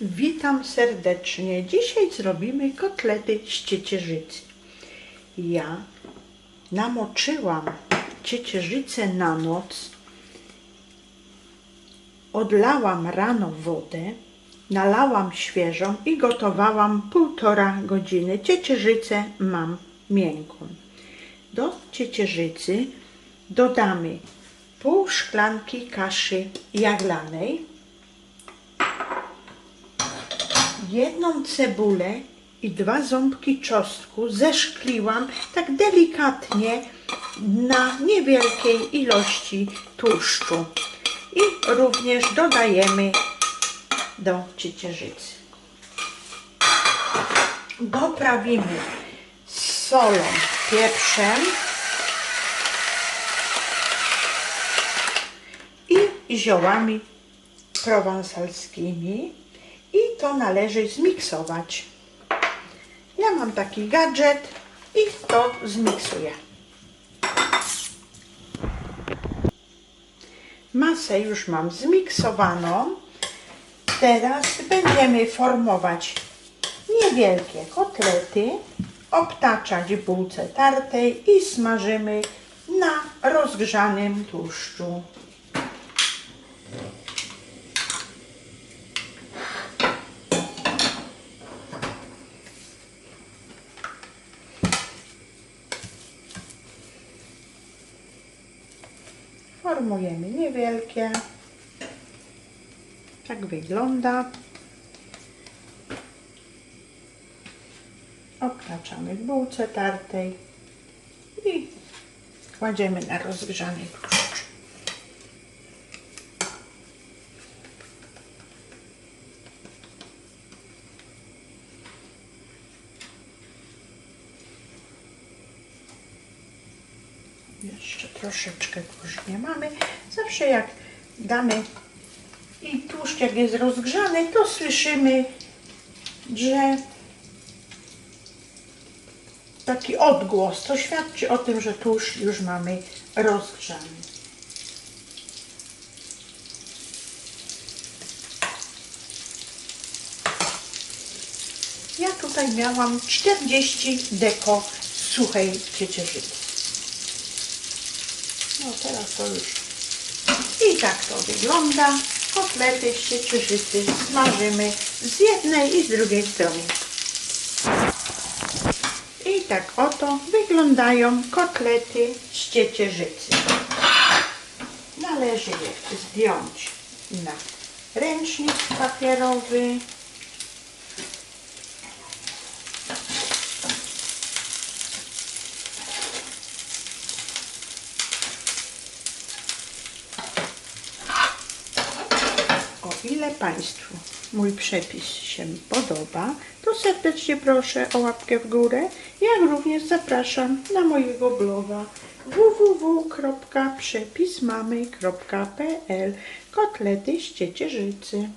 Witam serdecznie. Dzisiaj zrobimy kotlety z ciecierzycy. Ja namoczyłam ciecierzycę na noc, odlałam rano wodę, nalałam świeżą i gotowałam półtora godziny. Ciecierzycę mam miękką. Do ciecierzycy dodamy pół szklanki kaszy jaglanej, jedną cebulę i dwa ząbki czosnku zeszkliłam tak delikatnie na niewielkiej ilości tłuszczu. I również dodajemy do ciecierzycy. Doprawimy solą, pieprzem i ziołami prowansalskimi to należy zmiksować. Ja mam taki gadżet i to zmiksuję. Masę już mam zmiksowaną. Teraz będziemy formować niewielkie kotlety, obtaczać w bułce tartej i smażymy na rozgrzanym tłuszczu. Formujemy niewielkie. Tak wygląda. Obtaczamy w bułce tartej i kładziemy na rozgrzany tłuszcz. Jeszcze troszeczkę tłuszczu mamy. Zawsze jak damy i tłuszcz jak jest rozgrzany, to słyszymy, że taki odgłos, to świadczy o tym, że tłuszcz już mamy rozgrzany. Ja tutaj miałam 40 deko suchej ciecierzycy. No teraz to już. I tak to wygląda. Kotlety z ciecierzycy smażymy z jednej i z drugiej strony. I tak oto wyglądają kotlety z ciecierzycy. Należy je zdjąć na ręcznik papierowy. O ile Państwu. Mój przepis się podoba, to serdecznie proszę o łapkę w górę, jak również zapraszam na mojego bloga www.przepismamy.pl Kotlety z ciecierzycy.